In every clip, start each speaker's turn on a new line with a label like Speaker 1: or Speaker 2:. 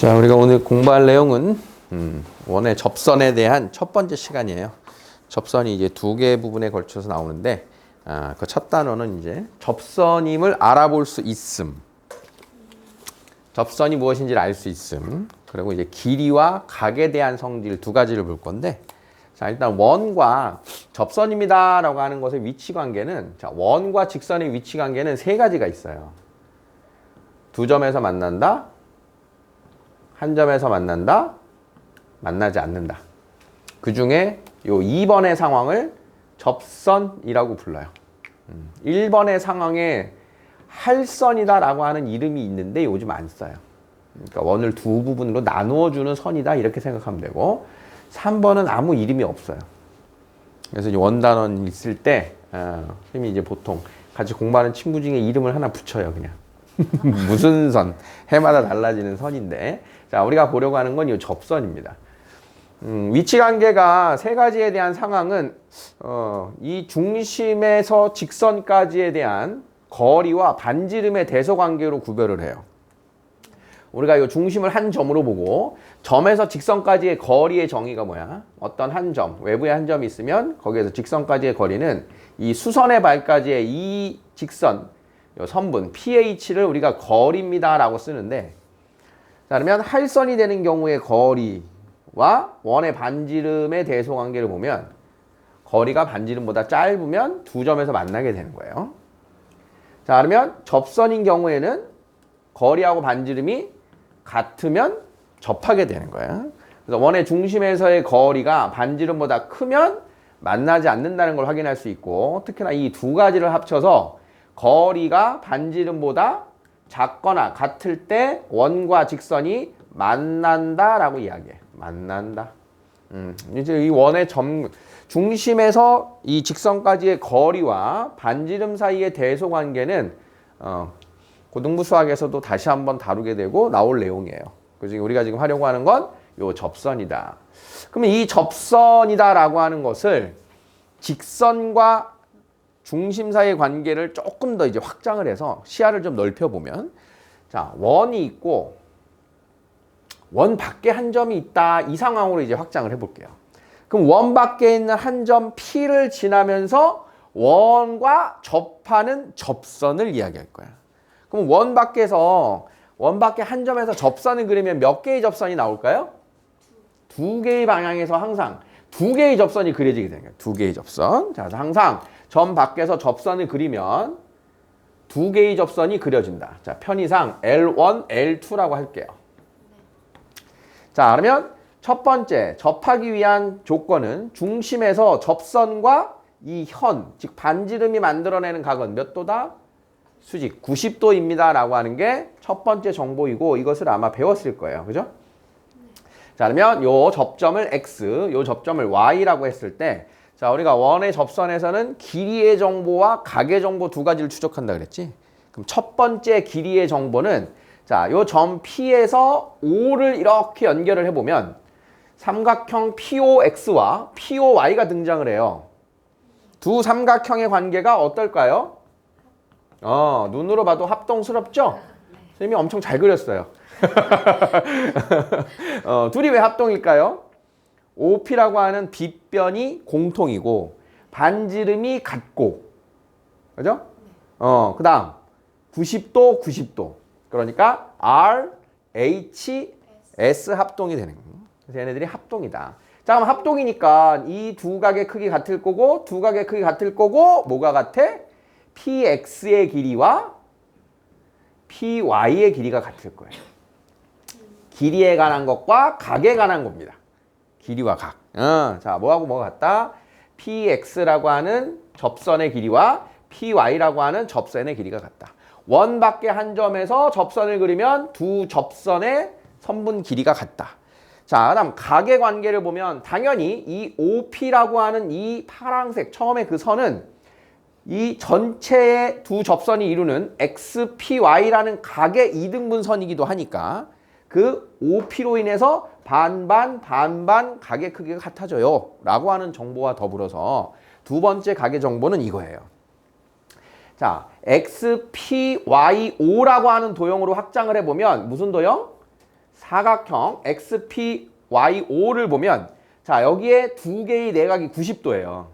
Speaker 1: 자, 우리가 오늘 공부할 내용은 음, 원의 접선에 대한 첫 번째 시간이에요. 접선이 이제 두 개 부분에 걸쳐서 나오는데 아, 그 첫 단어는 이제 접선임을 알아볼 수 있음. 접선이 무엇인지를 알 수 있음. 그리고 이제 길이와 각에 대한 성질 두 가지를 볼 건데 자, 일단 원과 접선입니다라고 하는 것의 위치 관계는 자, 원과 직선의 위치 관계는 세 가지가 있어요. 두 점에서 만난다. 한 점에서 만난다. 만나지 않는다. 그 중에 요 2번의 상황을 접선이라고 불러요. 음, 1번의 상황에 할선이다라고 하는 이름이 있는데 요즘 안 써요. 그러니까 원을 두 부분으로 나누어 주는 선이다 이렇게 생각하면 되고 3번은 아무 이름이 없어요. 그래서 원단원 있을 때 어, 선생님이 이제 보통 같이 공부하는 친구 중에 이름을 하나 붙여요 그냥 무슨 선 해마다 달라지는 선인데 자 우리가 보려고 하는 건 이 접선입니다. 음, 위치 관계가 세 가지에 대한 상황은 어, 이 중심에서 직선까지에 대한 거리와 반지름의 대소 관계로 구별을 해요. 우리가 이 중심을 한 점으로 보고 점에서 직선까지의 거리의 정의가 뭐야? 어떤 한 점, 외부에 한 점이 있으면 거기에서 직선까지의 거리는 이 수선의 발까지의 이 직선, 요 선분 pH를 우리가 거리입니다라고 쓰는데 자, 그러면 할선이 되는 경우의 거리와 원의 반지름의 대소 관계를 보면 거리가 반지름보다 짧으면 두 점에서 만나게 되는 거예요. 자, 그러면 접선인 경우에는 거리하고 반지름이 같으면 접하게 되는 거예요. 그래서 원의 중심에서의 거리가 반지름보다 크면 만나지 않는다는 걸 확인할 수 있고 특히나 이 두 가지를 합쳐서 거리가 반지름보다 작거나 같을 때 원과 직선이 만난다라고 이야기해. 만난다. 음, 이제 이 원의 점 중심에서 이 직선까지의 거리와 반지름 사이의 대소 관계는 어, 고등부 수학에서도 다시 한번 다루게 되고 나올 내용이에요. 그래서 우리가 지금 하려고 하는 건 요 접선이다. 그러면 이 접선이다라고 하는 것을 직선과 중심 사이의 관계를 조금 더 이제 확장을 해서 시야를 좀 넓혀 보면 자, 원이 있고 원 밖에 한 점이 있다. 이 상황으로 이제 확장을 해 볼게요. 그럼 원 밖에 있는 한 점 P를 지나면서 원과 접하는 접선을 이야기할 거야. 그럼 원 밖에서 원 밖에 한 점에서 접선을 그리면 몇 개의 접선이 나올까요? 두 개의 방향에서 항상 두 개의 접선이 그려지게 되는 거예요. 두 개의 접선. 자, 항상 점 밖에서 접선을 그리면 두 개의 접선이 그려진다. 자, 편의상 L1, L2라고 할게요. 자, 그러면 첫 번째 접하기 위한 조건은 중심에서 접선과 이 현, 즉 반지름이 만들어내는 각은 몇 도다? 수직 90도입니다. 라고 하는 게 첫 번째 정보이고 이것을 아마 배웠을 거예요. 그죠? 자, 그러면 요 접점을 x, 요 접점을 y라고 했을 때 자, 우리가 원의 접선에서는 길이의 정보와 각의 정보 두 가지를 추적한다 그랬지? 그럼 첫 번째 길이의 정보는 자, 요 점 P에서 O를 이렇게 연결을 해보면 삼각형 POX와 POY가 등장을 해요. 두 삼각형의 관계가 어떨까요? 어, 눈으로 봐도 합동스럽죠? 선생님이 엄청 잘 그렸어요. 어, 둘이 왜 합동일까요? OP라고 하는 빗변이 공통이고 반지름이 같고 그죠? 어, 그 다음 90도 90도 그러니까 R, H, S 합동이 되는 거예요. 그래서 얘네들이 합동이다. 자 그럼 합동이니까 이 두 각의 크기 같을 거고 두 각의 크기 같을 거고 뭐가 같아? PX의 길이와 PY의 길이가 같을 거예요. 길이에 관한 것과 각에 관한 겁니다. 길이와 각. 어, 자, 뭐하고 뭐가 같다? PX라고 하는 접선의 길이와 PY라고 하는 접선의 길이가 같다. 원 밖에 한 점에서 접선을 그리면 두 접선의 선분 길이가 같다. 자, 그다음 각의 관계를 보면 당연히 이 OP라고 하는 이 파란색 처음에 그 선은 이 전체의 두 접선이 이루는 XPY라는 각의 이등분선이기도 하니까 그 OP로 인해서 반반 반반 각의 크기가 같아져요 라고 하는 정보와 더불어서 두 번째 각의 정보는 이거예요. 자, XPYO라고 하는 도형으로 확장을 해보면 무슨 도형? 사각형 XPYO를 보면 자 여기에 두 개의 내각이 90도예요.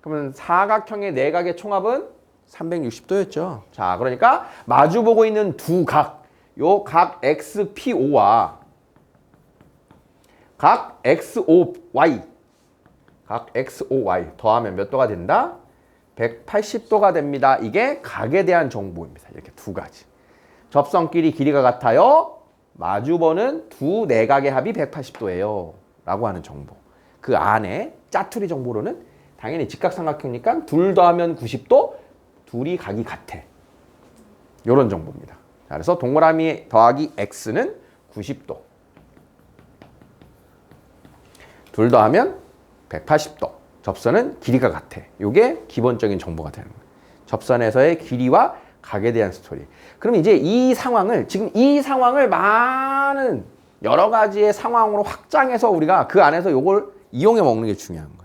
Speaker 1: 그러면 사각형의 내각의 총합은 360도였죠. 자 그러니까 마주보고 있는 두 각, 요 각 XPO와 각 XOY, 각 XOY 더하면 몇 도가 된다? 180도가 됩니다. 이게 각에 대한 정보입니다. 이렇게 두 가지. 접선끼리 길이가 같아요. 마주보는 두 내각의 합이 180도예요. 라고 하는 정보. 그 안에 짜투리 정보로는 당연히 직각삼각형이니까 둘 더하면 90도, 둘이 각이 같아. 이런 정보입니다. 자, 그래서 동그라미 더하기 x는 90도. 둘 더하면 180도. 접선은 길이가 같아. 이게 기본적인 정보가 되는 거예요. 접선에서의 길이와 각에 대한 스토리. 그럼 이제 이 상황을 지금 이 상황을 많은 여러 가지의 상황으로 확장해서 우리가 그 안에서 이걸 이용해 먹는 게 중요한 거예요.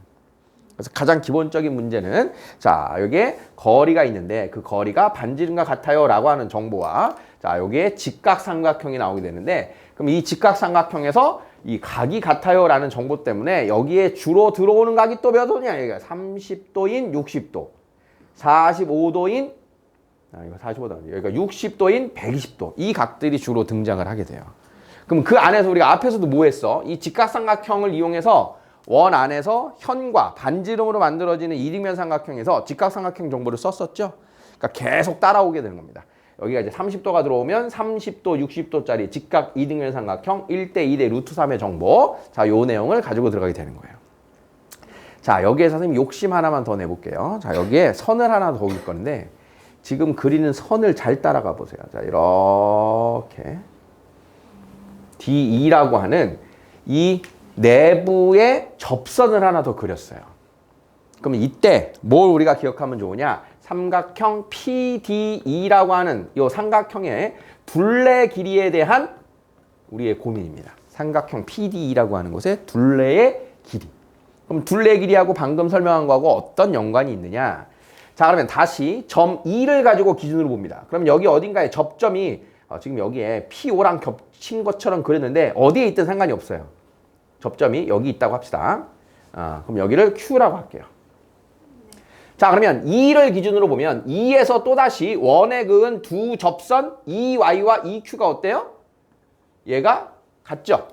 Speaker 1: 그래서 가장 기본적인 문제는 자 여기에 거리가 있는데 그 거리가 반지름과 같아요라고 하는 정보와 자 여기에 직각삼각형이 나오게 되는데 그럼 이 직각삼각형에서 이 각이 같아요라는 정보 때문에 여기에 주로 들어오는 각이 또 몇 도냐? 여기가 30도인 60도. 45도인 아 이거 45도 아니에요. 여기가 60도인 120도. 이 각들이 주로 등장을 하게 돼요. 그럼 그 안에서 우리가 앞에서도 뭐 했어? 이 직각삼각형을 이용해서 원 안에서 현과 반지름으로 만들어지는 이등변 삼각형에서 직각삼각형 정보를 썼었죠. 그러니까 계속 따라오게 되는 겁니다. 여기가 이제 30도가 들어오면 30도, 60도짜리 직각 이등변 삼각형 1대 2대 루트 3의 정보. 자, 요 내용을 가지고 들어가게 되는 거예요. 자, 여기에 선생님 욕심 하나만 더 내볼게요. 자, 여기에 선을 하나 더 그릴 건데 지금 그리는 선을 잘 따라가 보세요. 자, 이렇게 D2라고 하는 이 내부에 접선을 하나 더 그렸어요. 그럼 이때 뭘 우리가 기억하면 좋으냐? 삼각형 PDE라고 하는 이 삼각형의 둘레 길이에 대한 우리의 고민입니다. 삼각형 PDE라고 하는 곳의 둘레의 길이. 그럼 둘레 길이하고 방금 설명한 거하고 어떤 연관이 있느냐? 자, 그러면 다시 점 2를 가지고 기준으로 봅니다. 그럼 여기 어딘가에 접점이 어, 지금 여기에 P5랑 겹친 것처럼 그렸는데 어디에 있든 상관이 없어요. 접점이 여기 있다고 합시다. 아, 그럼 여기를 Q라고 할게요. 자 그러면 2를 기준으로 보면 2에서 또다시 원에 그은 두 접선 EY와 EQ가 어때요? 얘가 같죠?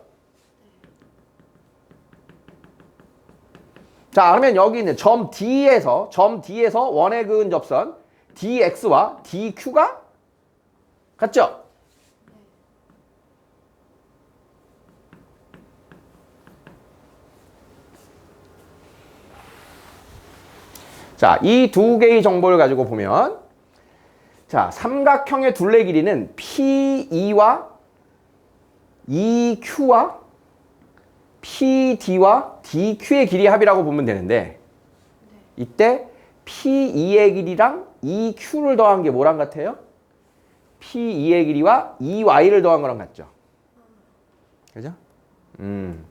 Speaker 1: 자 그러면 여기 있는 점 D에서 점 D에서 원에 그은 접선 DX와 DQ가 같죠? 자, 이 두 개의 정보를 가지고 보면 자, 삼각형의 둘레 길이는 PE와 EQ와 PD와 DQ의 길이 합이라고 보면 되는데 이때 PE의 길이랑 EQ를 더한 게 뭐랑 같아요? PE의 길이와 EY를 더한 거랑 같죠? 그죠? 음.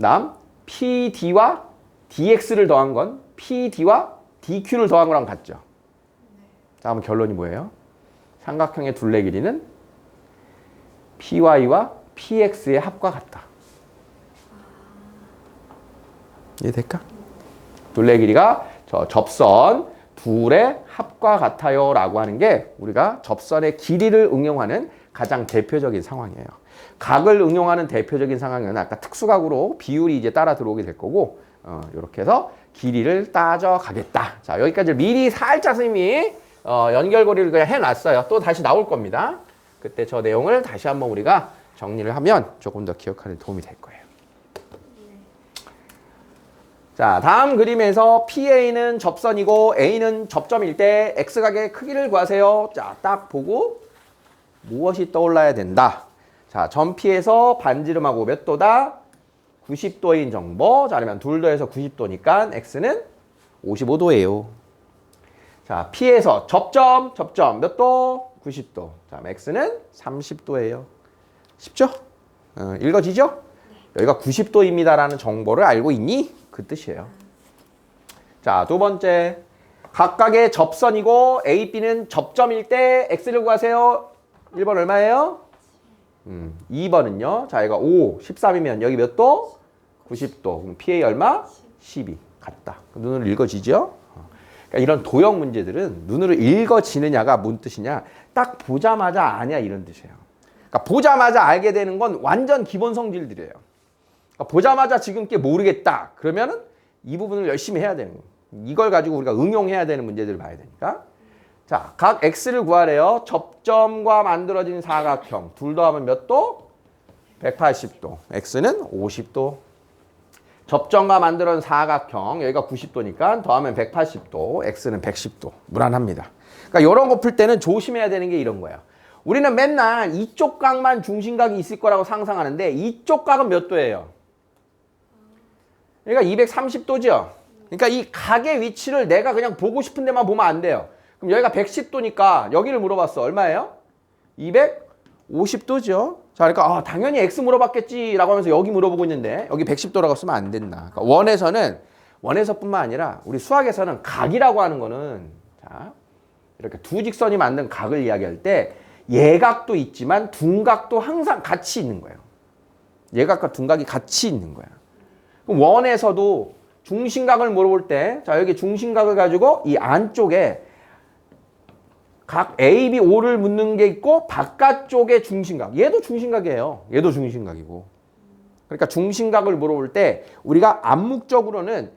Speaker 1: 다음 PD와 dx를 더한 건 pd와 dq를 더한 거랑 같죠. 다음 결론이 뭐예요? 삼각형의 둘레 길이는 py와 px의 합과 같다. 이해될까? 둘레 길이가 저 접선 둘의 합과 같아요 라고 하는 게 우리가 접선의 길이를 응용하는 가장 대표적인 상황이에요. 각을 응용하는 대표적인 상황은 아까 특수각으로 비율이 이제 따라 들어오게 될 거고 어, 이렇게 해서 길이를 따져 가겠다. 자, 여기까지 미리 살짝 선생님이 어, 연결고리를 그냥 해놨어요. 또 다시 나올 겁니다. 그때 저 내용을 다시 한번 우리가 정리를 하면 조금 더 기억하는 데 도움이 될 거예요. 자, 다음 그림에서 PA는 접선이고 A는 접점일 때 X각의 크기를 구하세요. 자, 딱 보고 무엇이 떠올라야 된다. 자, 점 P에서 반지름하고 몇 도다? 90도인 정보. 자, 그러면 둘 더해서 90도니까 x는 55도예요. 자, P에서 접점, 접점 몇 도? 90도. 자, x는 30도예요. 쉽죠? 어, 읽어지죠? 여기가 90도입니다라는 정보를 알고 있니? 그 뜻이에요. 자, 두 번째. 각각의 접선이고 A, B는 접점일 때 x를 구하세요. 1번 얼마예요? 음, 2번은요. 자, 얘가 5, 13이면 여기 몇 도? 90도. 그럼 PA 얼마? 12. 같다. 눈으로 읽어지죠? 어. 그러니까 이런 도형 문제들은 눈으로 읽어지느냐가 뭔 뜻이냐? 딱 보자마자 아냐 이런 뜻이에요. 그러니까 보자마자 알게 되는 건 완전 기본 성질들이에요. 그러니까 보자마자 지금 게 모르겠다. 그러면은 이 부분을 열심히 해야 되는 거예요. 이걸 가지고 우리가 응용해야 되는 문제들을 봐야 되니까. 자, 각 x를 구하래요. 접점과 만들어진 사각형. 둘 더하면 몇 도? 180도. x는 50도. 접점과 만들어진 사각형. 여기가 90도니까 더하면 180도. x는 110도. 무난합니다. 그러니까 이런 거 풀 때는 조심해야 되는 게 이런 거예요. 우리는 맨날 이쪽 각만 중심각이 있을 거라고 상상하는데 이쪽 각은 몇 도예요? 그러니까 230도죠. 그러니까 이 각의 위치를 내가 그냥 보고 싶은 데만 보면 안 돼요. 여기가 110도니까 여기를 물어봤어. 얼마예요? 250도죠. 자, 그러니까 아, 당연히 x 물어봤겠지라고 하면서 여기 물어보고 있는데 여기 110도라고 쓰면 안 된다. 그러니까 원에서는 원에서뿐만 아니라 우리 수학에서는 각이라고 하는 거는 자, 이렇게 두 직선이 만든 각을 이야기할 때 예각도 있지만 둔각도 항상 같이 있는 거예요. 예각과 둔각이 같이 있는 거야. 그럼 원에서도 중심각을 물어볼 때, 자, 여기 중심각을 가지고 이 안쪽에 각 A, B, O를 묻는 게 있고 바깥쪽에 중심각. 얘도 중심각이에요. 얘도 중심각이고. 그러니까 중심각을 물어볼 때 우리가 암묵적으로는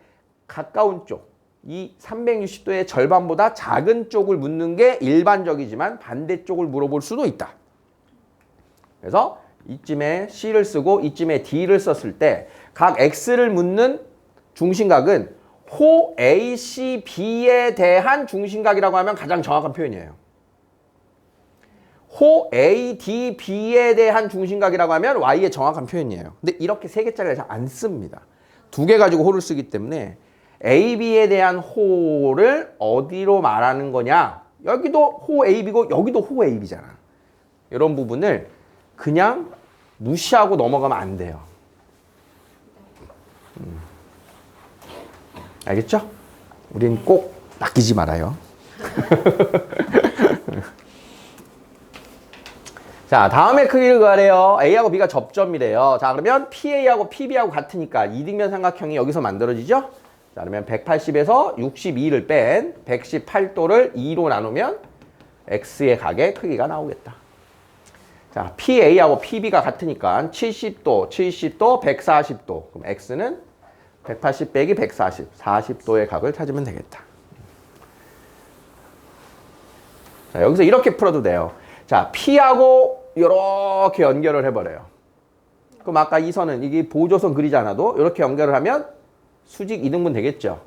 Speaker 1: 가까운 쪽, 이 360도의 절반보다 작은 쪽을 묻는 게 일반적이지만 반대쪽을 물어볼 수도 있다. 그래서 이쯤에 C를 쓰고 이쯤에 D를 썼을 때 각 X를 묻는 중심각은 호 ACB에 대한 중심각이라고 하면 가장 정확한 표현이에요. 호 ADB에 대한 중심각이라고 하면 Y의 정확한 표현이에요. 근데 이렇게 세 개짜리를 잘 안 씁니다. 두 개 가지고 호를 쓰기 때문에 AB에 대한 호를 어디로 말하는 거냐? 여기도 호 AB고 여기도 호 AB잖아. 이런 부분을 그냥 무시하고 넘어가면 안 돼요. 음. 알겠죠? 우린 꼭 낚이지 말아요. 자, 다음에 크기를 구하래요. A하고 B가 접점이래요. 자, 그러면 PA하고 PB하고 같으니까 이등변 삼각형이 여기서 만들어지죠? 자, 그러면 180에서 62를 뺀 118도를 2로 나누면 X의 각의 크기가 나오겠다. 자, PA하고 PB가 같으니까 70도, 70도, 140도. 그럼 X는 180 빼기 140, 40도의 각을 찾으면 되겠다. 자, 여기서 이렇게 풀어도 돼요. 자, P하고 이렇게 연결을 해버려요. 그럼 아까 이 선은 이게 보조선 그리지 않아도 이렇게 연결을 하면 수직 이등분 되겠죠.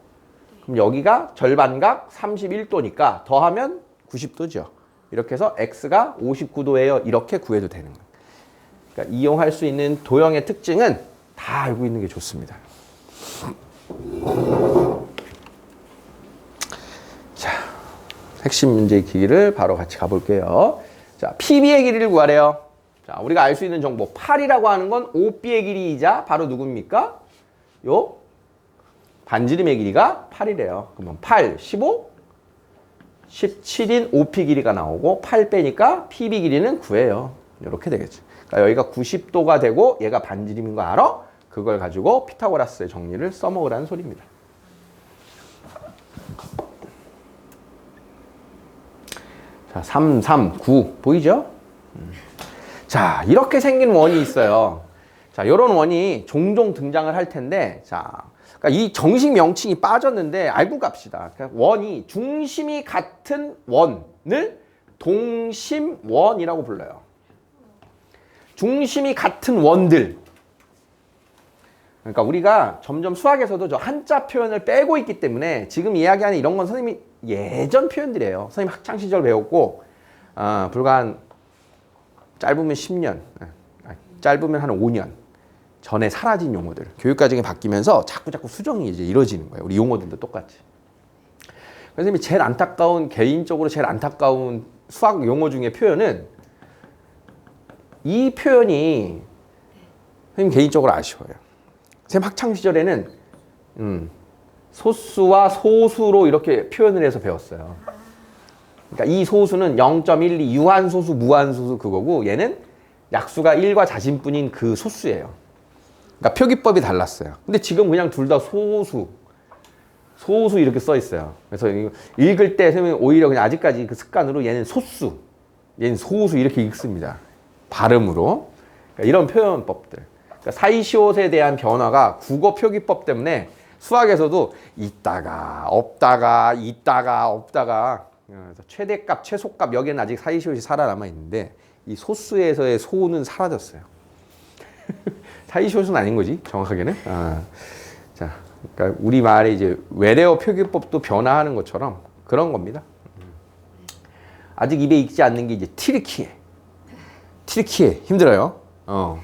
Speaker 1: 그럼 여기가 절반각 31도니까 더하면 90도죠. 이렇게 해서 x가 59도예요. 이렇게 구해도 되는 거예요. 그러니까 이용할 수 있는 도형의 특징은 다 알고 있는 게 좋습니다. 자, 핵심 문제의 길이를 바로 같이 가볼게요. 자, PB의 길이를 구하래요. 자, 우리가 알 수 있는 정보 8이라고 하는 건 OB의 길이이자 바로 누굽니까? 요 반지름의 길이가 8이래요. 그러면 8, 15, 17인 OP 길이가 나오고 8 빼니까 PB 길이는 9예요. 이렇게 되겠죠. 그러니까 여기가 90도가 되고 얘가 반지름인 거 알아? 그걸 가지고 피타고라스의 정리를 써먹으라는 소리입니다. 자, 3, 3, 9 보이죠? 음. 자, 이렇게 생긴 원이 있어요. 자, 이런 원이 종종 등장을 할 텐데, 자, 그러니까 이 정식 명칭이 빠졌는데 알고 갑시다. 그러니까 원이 중심이 같은 원을 동심원이라고 불러요. 중심이 같은 원들. 그러니까 우리가 점점 수학에서도 저 한자 표현을 빼고 있기 때문에 지금 이야기하는 이런 건 선생님이 예전 표현들이에요. 선생님 학창 시절 배웠고 어, 불과 한 짧으면 10년, 아, 짧으면 한 5년 전에 사라진 용어들 교육 과정이 바뀌면서 자꾸 자꾸 수정이 이제 이루어지는 거예요. 우리 용어들도 똑같이. 선생님이 제일 안타까운 개인적으로 제일 안타까운 수학 용어 중에 표현은 이 표현이 선생님 개인적으로 아쉬워요. 선생님 학창 시절에는 음, 소수와 소수로 이렇게 표현을 해서 배웠어요. 그러니까 이 소수는 0.12 유한소수, 무한소수 그거고 얘는 약수가 1과 자신뿐인 그 소수예요. 그러니까 표기법이 달랐어요. 근데 지금 그냥 둘 다 소수. 소수 이렇게 써 있어요. 그래서 읽을 때 선생님이 오히려 그냥 아직까지 그 습관으로 얘는 소수, 얘는 소수 이렇게 읽습니다. 발음으로. 그러니까 이런 표현법들. 그러니까 사이시옷에 대한 변화가 국어 표기법 때문에 수학에서도 있다가 없다가 있다가 없다가 최대값, 최소값 여기는 아직 사이시옷이 살아남아 있는데 이 소수에서의 소는 사라졌어요. 사이시옷은 아닌 거지 정확하게는. 아, 자, 그러니까 우리 말에 이제 외래어 표기법도 변화하는 것처럼 그런 겁니다. 아직 입에 익지 않는 게 이제 티르키예. 티르키예 힘들어요. 어.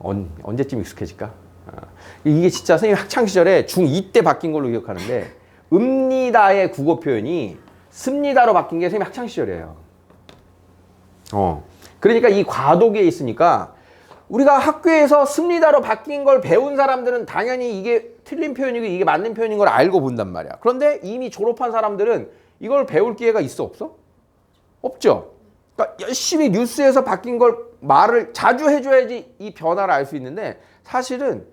Speaker 1: 언, 언제쯤 익숙해질까? 아, 이게 진짜 선생님 학창 시절에 중2 때 바뀐 걸로 기억하는데 읍니다의 국어 표현이 습니다로 바뀐 게 선생님 학창 시절이에요. 어. 그러니까 이 과도기에 있으니까 우리가 학교에서 습니다로 바뀐 걸 배운 사람들은 당연히 이게 틀린 표현이고 이게 맞는 표현인 걸 알고 본단 말이야. 그런데 이미 졸업한 사람들은 이걸 배울 기회가 있어 없어? 없죠. 그러니까 열심히 뉴스에서 바뀐 걸 말을 자주 해줘야지 이 변화를 알 수 있는데 사실은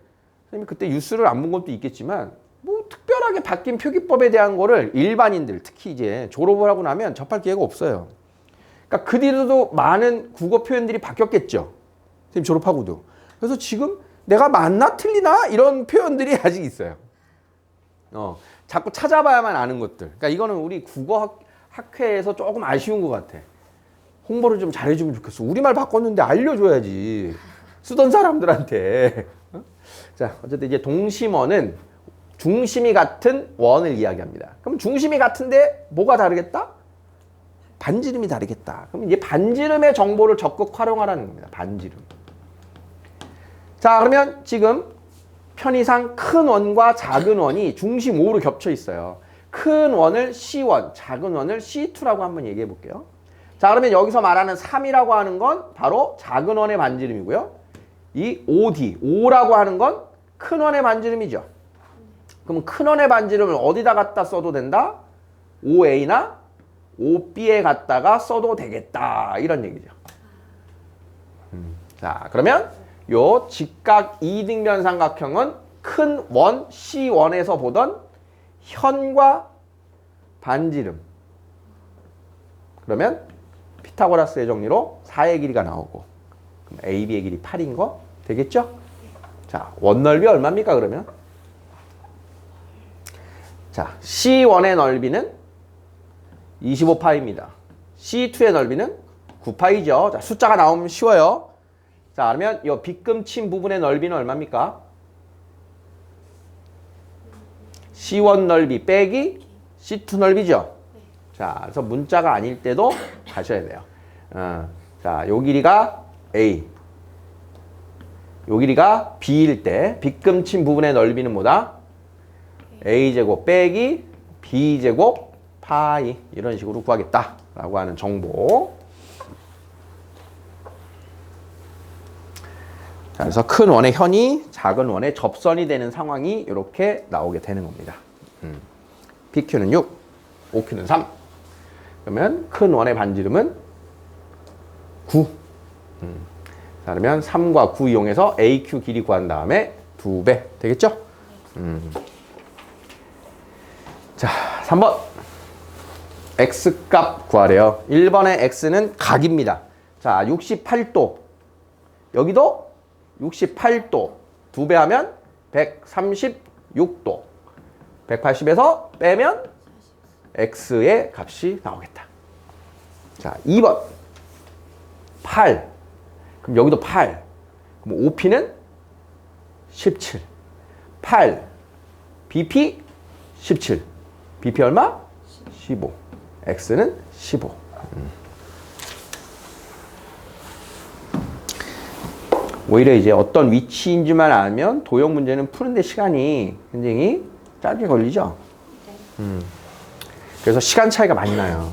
Speaker 1: 선생님이 그때 뉴스를 안 본 것도 있겠지만 뭐 특별하게 바뀐 표기법에 대한 거를 일반인들 특히 이제 졸업을 하고 나면 접할 기회가 없어요. 그러니까 그 뒤로도 많은 국어 표현들이 바뀌었겠죠. 선생님 졸업하고도. 그래서 지금 내가 맞나 틀리나 이런 표현들이 아직 있어요. 어, 자꾸 찾아봐야만 아는 것들. 그러니까 이거는 우리 국어 학, 학회에서 조금 아쉬운 것 같아. 홍보를 좀 잘해주면 좋겠어. 우리말 바꿨는데 알려줘야지. 쓰던 사람들한테. 어? 자, 어쨌든 이제 동심원은 중심이 같은 원을 이야기합니다. 그럼 중심이 같은데 뭐가 다르겠다? 반지름이 다르겠다. 그럼 이제 반지름의 정보를 적극 활용하라는 겁니다. 반지름. 자, 그러면 지금 편의상 큰 원과 작은 원이 중심 5로 겹쳐 있어요. 큰 원을 C1, 작은 원을 C2라고 한번 얘기해 볼게요. 자, 그러면 여기서 말하는 3이라고 하는 건 바로 작은 원의 반지름이고요. 이 OD, O라고 하는 건 큰 원의 반지름이죠. 그럼 큰 원의 반지름을 어디다 갖다 써도 된다? OA나 OB에 갖다가 써도 되겠다. 이런 얘기죠. 음, 자, 그러면 요 직각 이등변 삼각형은 큰 원 C1에서 보던 현과 반지름. 그러면 피타고라스의 정리로 4의 길이가 나오고 그럼 AB의 길이 8인 거 되겠죠? 자, 원 넓이 얼마입니까 그러면? 자, C1의 넓이는 25파입니다. C2의 넓이는 9파이죠. 자, 숫자가 나오면 쉬워요. 자, 그러면 이 빗금친 부분의 넓이는 얼마입니까? C1 넓이 빼기 C2 넓이죠. 자, 그래서 문자가 아닐 때도 가셔야 돼요. 어, 자, 요 길이가 A. 요 길이가 B일 때 빗금친 부분의 넓이는 뭐다? A제곱 빼기 B제곱 파이 이런 식으로 구하겠다 라고 하는 정보. 자, 그래서 큰 원의 현이 작은 원의 접선이 되는 상황이 이렇게 나오게 되는 겁니다. 음. PQ는 6, OQ는 3. 그러면 큰 원의 반지름은 9. 음. 자, 그러면 3과 9 이용해서 AQ 길이 구한 다음에 2배 되겠죠? 음. 자, 3번. X값 구하래요. 1번의 X는 각입니다. 자, 68도. 여기도 68도. 2배 하면 136도. 180에서 빼면 X의 값이 나오겠다. 자, 2번. 8. 그럼 여기도 8. 그럼 OP는 17. 8. BP 17. BP 얼마? 15. X는 15. 음. 오히려 이제 어떤 위치인지만 알면 도형 문제는 푸는데 시간이 굉장히 짧게 걸리죠. 음. 그래서 시간 차이가 많이 나요.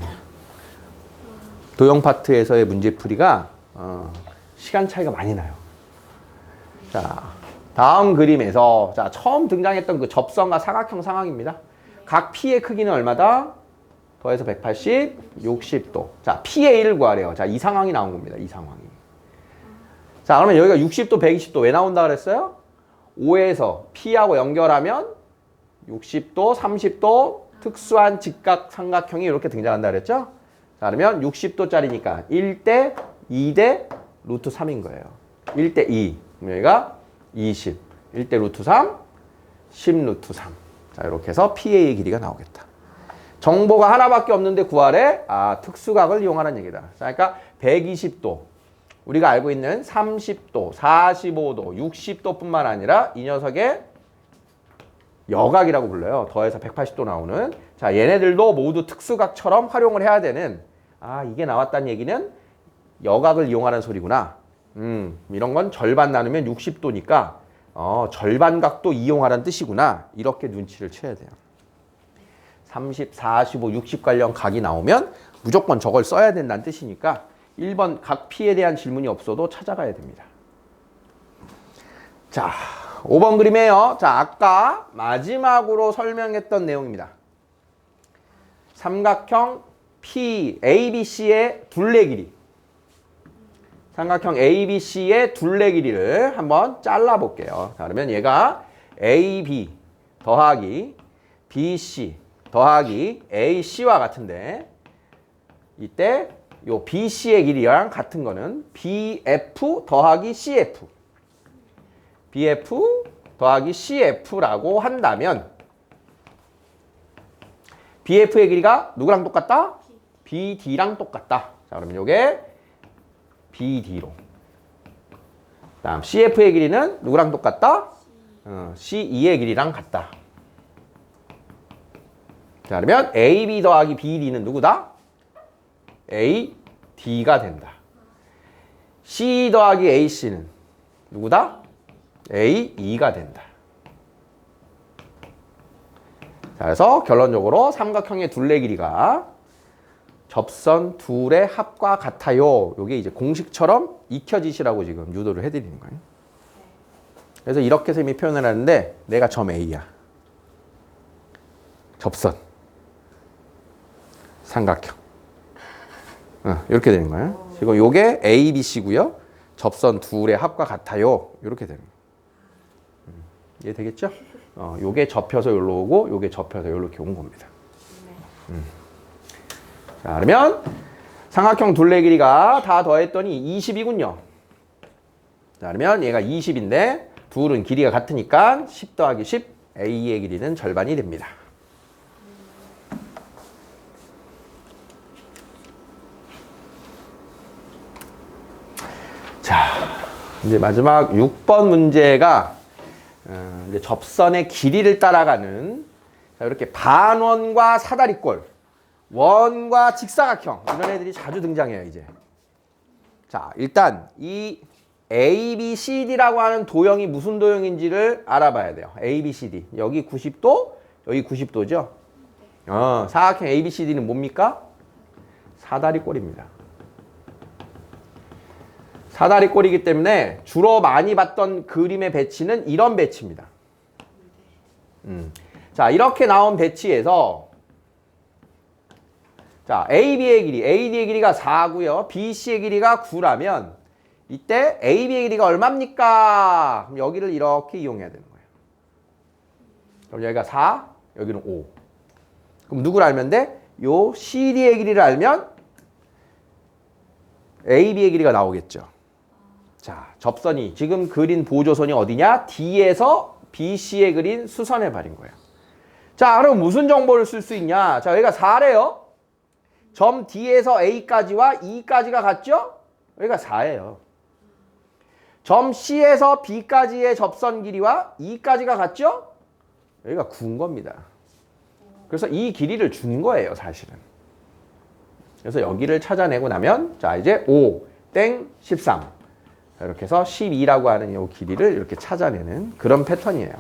Speaker 1: 도형 파트에서의 문제풀이가 어, 시간 차이가 많이 나요. 자, 다음 그림에서 자 처음 등장했던 그 접선과 사각형 상황입니다. 각 P의 크기는 얼마다? 더해서 180, 60도. 자, P의 1을 구하래요. 자, 이 상황이 나온 겁니다. 이 상황이. 자, 그러면 여기가 60도, 120도 왜 나온다 그랬어요? 5에서 P하고 연결하면 60도, 30도 특수한 직각 삼각형이 이렇게 등장한다 그랬죠? 자, 그러면 60도짜리니까 1대 2대 루트 3인 거예요. 1대 2. 그럼 여기가 20. 1대 루트 3, 10 루트 3. 자, 이렇게 해서 PA의 길이가 나오겠다. 정보가 하나밖에 없는데 구하래? 아, 특수각을 이용하는 얘기다. 자, 그러니까 120도. 우리가 알고 있는 30도, 45도, 60도뿐만 아니라 이 녀석의 여각이라고 불러요. 더해서 180도 나오는. 자, 얘네들도 모두 특수각처럼 활용을 해야 되는. 아, 이게 나왔다는 얘기는 여각을 이용하는 소리구나. 음, 이런 건 절반 나누면 60도니까 어, 절반 각도 이용하라는 뜻이구나. 이렇게 눈치를 채야 돼요. 30, 45, 60 관련 각이 나오면 무조건 저걸 써야 된다는 뜻이니까 1번 각 P에 대한 질문이 없어도 찾아가야 됩니다. 자, 5번 그림이에요. 자, 아까 마지막으로 설명했던 내용입니다. 삼각형 P, ABC의 둘레 길이. 삼각형 ABC의 둘레 길이를 한번 잘라 볼게요. 자, 그러면 얘가 AB 더하기 BC 더하기 AC와 같은데 이때 요 BC의 길이랑 같은 거는 BF 더하기 CF BF 더하기 CF라고 한다면 BF의 길이가 누구랑 똑같다? BD랑 똑같다. 자, 그러면 요게 BD로. 다음 CF의 길이는 누구랑 똑같다? 어, CE의 길이랑 같다. 자, 그러면 AB 더하기 BD는 누구다? AD가 된다. C 더하기 AC는 누구다? AE가 된다. 자, 그래서 결론적으로 삼각형의 둘레 길이가 접선 둘의 합과 같아요. 이게 이제 공식처럼 익혀지시라고 지금 유도를 해드리는 거예요. 그래서 이렇게 쌤이 표현을 하는데 내가 점 A야. 접선. 삼각형. 어, 이렇게 되는 거예요. 지금 요게 A, B, C고요. 접선 둘의 합과 같아요. 이렇게 되는 거예요. 음, 이해 되겠죠? 어, 요게 접혀서 여기로 오고 요게 접혀서 이렇게 온 겁니다. 음. 자, 그러면 삼각형 둘레 길이가 다 더했더니 20이군요. 자, 그러면 얘가 20인데 둘은 길이가 같으니까 10 더하기 10 A의 길이는 절반이 됩니다. 자, 이제 마지막 6번 문제가 어, 이제 접선의 길이를 따라가는 자, 이렇게 반원과 사다리꼴, 원과 직사각형 이런 애들이 자주 등장해요 이제. 자, 일단 이 A, B, C, D라고 하는 도형이 무슨 도형인지를 알아봐야 돼요. A, B, C, D. 여기 90도, 여기 90도죠. 어, 사각형 A, B, C, D는 뭡니까? 사다리꼴입니다. 사다리 꼴이기 때문에 주로 많이 봤던 그림의 배치는 이런 배치입니다. 음. 자, 이렇게 나온 배치에서 자, AB의 길이, AD의 길이가 4고요. BC의 길이가 9라면 이때 AB의 길이가 얼마입니까? 그럼 여기를 이렇게 이용해야 되는 거예요. 그럼 여기가 4, 여기는 5. 그럼 누구를 알면 돼? 요 CD의 길이를 알면 AB의 길이가 나오겠죠. 자, 접선이 지금 그린 보조선이 어디냐? D에서 BC에 그린 수선에 발인 거예요. 자, 그럼 무슨 정보를 쓸 수 있냐? 자, 여기가 4래요. 점 D에서 A까지와 E까지가 같죠? 여기가 4예요. 점 C에서 B까지의 접선 길이와 E까지가 같죠? 여기가 9인 겁니다. 그래서 이 길이를 준 거예요, 사실은. 그래서 여기를 찾아내고 나면 자, 이제 5, 땡, 13. 이렇게 해서 12라고 하는 이 길이를 이렇게 찾아내는 그런 패턴이에요.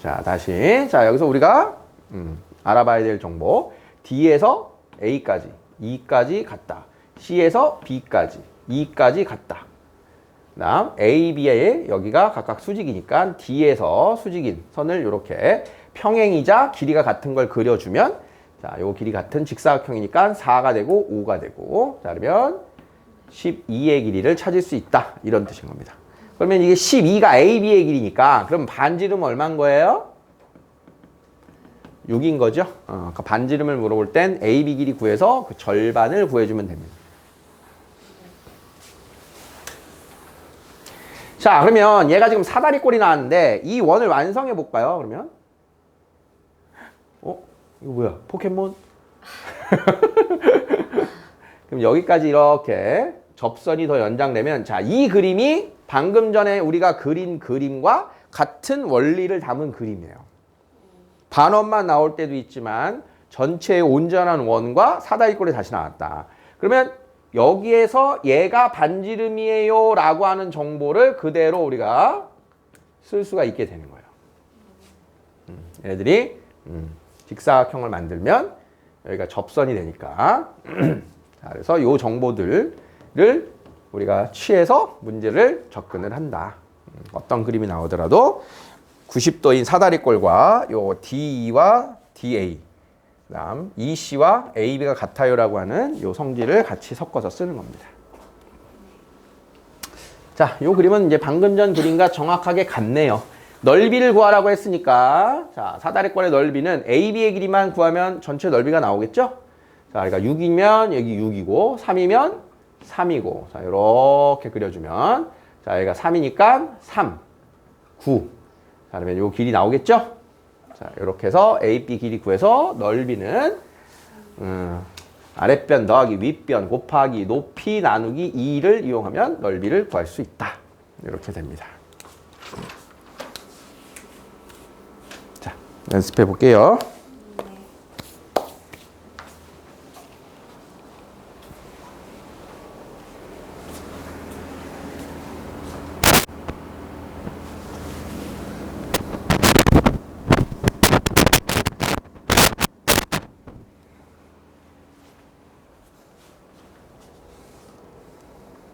Speaker 1: 자, 다시. 자, 여기서 우리가 음, 알아봐야 될 정보. D에서 A까지, E까지 갔다. C에서 B까지, E까지 갔다. 다음 A, B의 여기가 각각 수직이니까 D에서 수직인 선을 이렇게 평행이자 길이가 같은 걸 그려주면 자, 요 길이 같은 직사각형이니까 4가 되고 5가 되고 자, 그러면 12의 길이를 찾을 수 있다. 이런 뜻인 겁니다. 그러면 이게 12가 AB의 길이니까 그럼 반지름 얼마인 거예요? 6인 거죠. 어, 아까 반지름을 물어볼 땐 AB 길이 구해서 그 절반을 구해주면 됩니다. 자, 그러면 얘가 지금 사다리 꼴이 나왔는데 이 원을 완성해 볼까요? 그러면 어? 이거 뭐야? 포켓몬? 그럼 여기까지 이렇게 접선이 더 연장되면 자, 이 그림이 방금 전에 우리가 그린 그림과 같은 원리를 담은 그림이에요. 반원만 나올 때도 있지만 전체의 온전한 원과 사다리꼴이 다시 나왔다. 그러면 여기에서 얘가 반지름이에요 라고 하는 정보를 그대로 우리가 쓸 수가 있게 되는 거예요. 음, 얘네들이 음, 직사각형을 만들면 여기가 접선이 되니까 자, 그래서 이 정보들 을 우리가 취해서 문제를 접근을 한다. 음, 어떤 그림이 나오더라도 90도인 사다리꼴과 요 DE와 DA 그다음 EC와 AB가 같아요라고 하는 요 성질을 같이 섞어서 쓰는 겁니다. 자, 요 그림은 이제 방금 전 그림과 정확하게 같네요. 넓이를 구하라고 했으니까 자, 사다리꼴의 넓이는 AB의 길이만 구하면 전체 넓이가 나오겠죠? 자, 그러니까 6이면 여기 6이고 3이면 3이고 자, 이렇게 그려주면 자, 여기가 3이니까 3, 9. 자, 그러면 요 길이 나오겠죠? 자, 이렇게 해서 AB 길이 구해서 넓이는 음, 아랫변 더하기 윗변 곱하기 높이 나누기 2를 이용하면 넓이를 구할 수 있다. 이렇게 됩니다. 자, 연습해 볼게요.